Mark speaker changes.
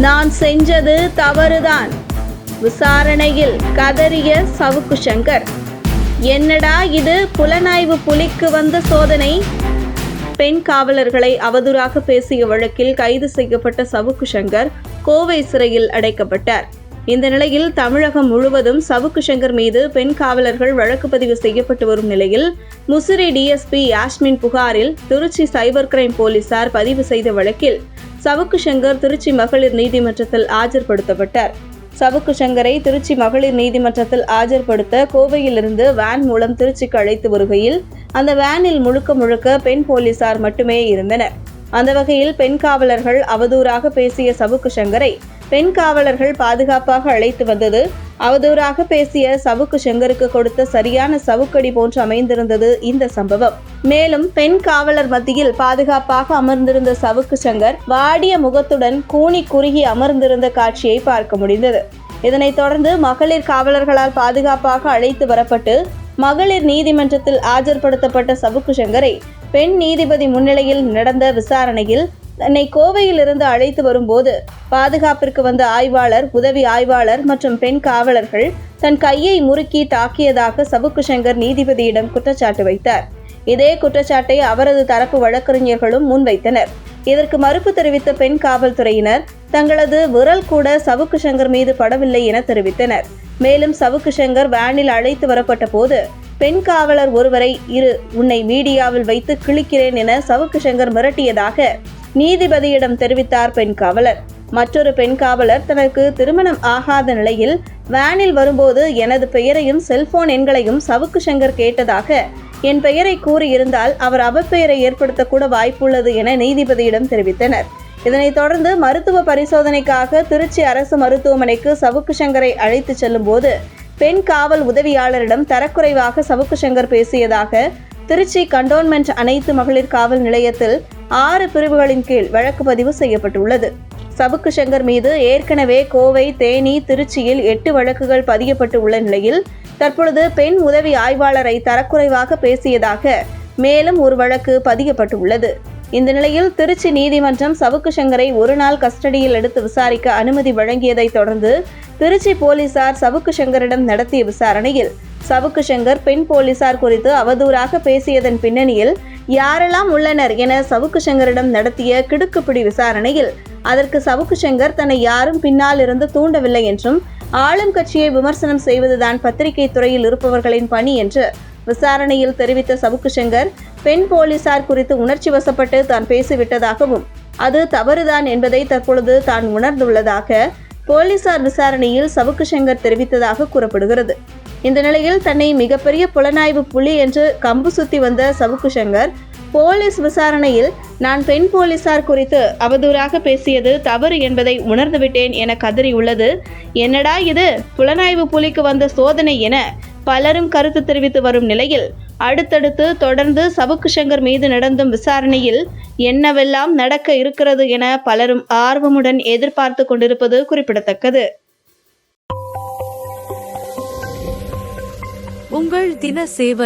Speaker 1: நான் செஞ்சது தவறுதான். விசாரணையில் கதறிய சவுக்கு சங்கர் என்னடா இது புலனாய்வு புலிக்கு வந்த சோதனை? பெண் காவலர்களை அவதூறாக பேசிய வழக்கில் கைது செய்யப்பட்ட சவுக்கு சங்கர் கோவை சிறையில் அடைக்கப்பட்டார். இந்த நிலையில் தமிழகம் முழுவதும் சவுக்கு சங்கர் மீது பெண் காவலர்கள் வழக்கு பதிவு செய்யப்பட்டு வரும் நிலையில் முசிறி டிஎஸ்பி யாஸ்மின் புகாரில் திருச்சி சைபர் கிரைம் போலீசார் பதிவு செய்த வழக்கில் சவுக்கு சங்கர் திருச்சி மகளிர் நீதிமன்றத்தில் ஆஜர்படுத்தப்பட்டார். சவுக்கு சங்கரை திருச்சி மகளிர் நீதிமன்றத்தில் ஆஜர்படுத்த கோவையிலிருந்து வேன் மூலம் திருச்சிக்கு அழைத்து வருகையில் அந்த வேனில் முழுக்க முழுக்க பெண் போலீசார் மட்டுமே இருந்தனர். அந்த வகையில் பெண் காவலர்கள் அவதூறாக பேசிய சவுக்கு சங்கரை பெண் காவலர்கள் பாதுகாப்பாக அழைத்து வந்தது அவதூறாக பேசிய சவுக்கு செங்கருக்கு கொடுத்த சரியான சவுக்கடி போன்று அமைந்திருந்தது இந்த சம்பவம். மேலும் பெண் காவலர் மத்தியில் பாதுகாப்பாக அமர்ந்திருந்த சவுக்கு சங்கர் வாடிய முகத்துடன் கூனி குறுகி அமர்ந்திருந்த காட்சியை பார்க்க முடிந்தது. இதனைத் தொடர்ந்து மகளிர் காவலர்களால் பாதுகாப்பாக அழைத்து வரப்பட்டு மகளிர் நீதிமன்றத்தில் ஆஜர்படுத்தப்பட்ட சவுக்கு சங்கரை பெண் நீதிபதி முன்னிலையில் நடந்த விசாரணையில் தன்னை கோவையிலிருந்து அழைத்து வரும்போது பாதுகாப்பிற்கு வந்த ஆய்வாளர் உதவி ஆய்வாளர் மற்றும் பெண் காவலர்கள் தன் கையை முறுக்கி தாக்கியதாக சவுக்கு சங்கர் நீதிபதியிடம் குற்றச்சாட்டு வைத்தார். இதே குற்றச்சாட்டை அவரது தரப்பு வழக்கறிஞர்களும் முன்வைத்தனர். இதற்கு மறுப்பு தெரிவித்த பெண் காவல்துறையினர் தங்களது விரல் கூட சவுக்கு சங்கர் மீது படவில்லை என தெரிவித்தனர். மேலும் சவுக்கு சங்கர் வேனில் அழைத்து வரப்பட்ட போது பெண் காவலர் ஒருவரை இரு உன்னை மீடியாவில் வைத்து கிழிக்கிறேன் என சவுக்கு சங்கர் மிரட்டியதாக நீதிபதியிடம் தெரிவித்தார் பெண் காவலர். மற்றொரு பெண் காவலர் தனக்கு திருமணம் ஆகாத நிலையில் வேனில் வரும்போது எனது பெயரையும் செல்போன் எண்களையும் சவுக்கு சங்கர் கேட்டதாக என் பெயரை கூறியிருந்தால் அவர் அவப்பெயரை ஏற்படுத்தக்கூட வாய்ப்புள்ளது என நீதிபதியிடம் தெரிவித்தனர். இதனைத் தொடர்ந்து மருத்துவ பரிசோதனைக்காக திருச்சி அரசு மருத்துவமனைக்கு சவுக்கு சங்கரை அழைத்து செல்லும்போது பெண் காவல் உதவியாளரிடம் தரக்குறைவாக சவுக்கு சங்கர் பேசியதாக திருச்சி கண்டோன்மெண்ட் அனைத்து மகளிர் காவல் நிலையத்தில் ஆறு பிரிவுகளின் கீழ் வழக்கு பதிவு செய்யப்பட்டுள்ளது. சவுக்கு சங்கர் மீது ஏற்கனவே கோவை தேனி திருச்சியில் எட்டு வழக்குகள் பதியப்பட்டு உள்ள நிலையில் தற்பொழுது பெண் உதவி ஆய்வாளரை தரக்குறைவாக பேசியதாக மேலும் ஒரு வழக்கு பதியப்பட்டுள்ளது. இந்த நிலையில் திருச்சி நீதிமன்றம் சவுக்கு சங்கரை ஒரு நாள் கஸ்டடியில் எடுத்து விசாரிக்க அனுமதி வழங்கியதை தொடர்ந்து திருச்சி போலீசார் சவுக்கு சங்கரிடம் நடத்திய விசாரணையில் சவுக்கு சங்கர் பெண் போலீசார் குறித்து அவதூறாக பேசியதன் பின்னணியில் யாரெல்லாம் உள்ளனர் என சவுக்கு சங்கரிடம் நடத்திய கிடுக்குப்பிடி விசாரணையில் அதற்கு சவுக்கு சங்கர் தன்னை யாரும் பின்னால் இருந்து தூண்டவில்லை என்றும் ஆளும் கட்சியை விமர்சனம் செய்வதுதான் பத்திரிகை துறையில் இருப்பவர்களின் பணி என்று விசாரணையில் தெரிவித்த சவுக்கு சங்கர் பெண் போலீசார் குறித்து உணர்ச்சி வசப்பட்டு தான் பேசிவிட்டதாகவும் அது தவறுதான் என்பதை தற்பொழுது தான் உணர்ந்துள்ளதாக போலீசார் விசாரணையில் சவுக்கு சங்கர் தெரிவித்ததாக கூறப்படுகிறது. இந்த நிலையில் தன்னை மிகப்பெரிய புலனாய்வு புலி என்று கம்பு சுத்தி வந்த சவுக்கு சங்கர் போலீஸ் விசாரணையில் நான் பெண் போலீசார் குறித்து அவதூறாக பேசியது தவறு என்பதை உணர்ந்துவிட்டேன் என கதறியுள்ளது என்னடா இது? புலனாய்வு புலிக்கு வந்த சோதனை என பலரும் கருத்து தெரிவித்து வரும் நிலையில் அடுத்தடுத்து தொடர்ந்து சவுக்கு சங்கர் மீது நடந்தும் விசாரணையில் என்னவெல்லாம் நடக்க இருக்கிறது என பலரும் ஆர்வமுடன் எதிர்பார்த்து கொண்டிருப்பது குறிப்பிடத்தக்கது.
Speaker 2: உங்கள் தின சேவல்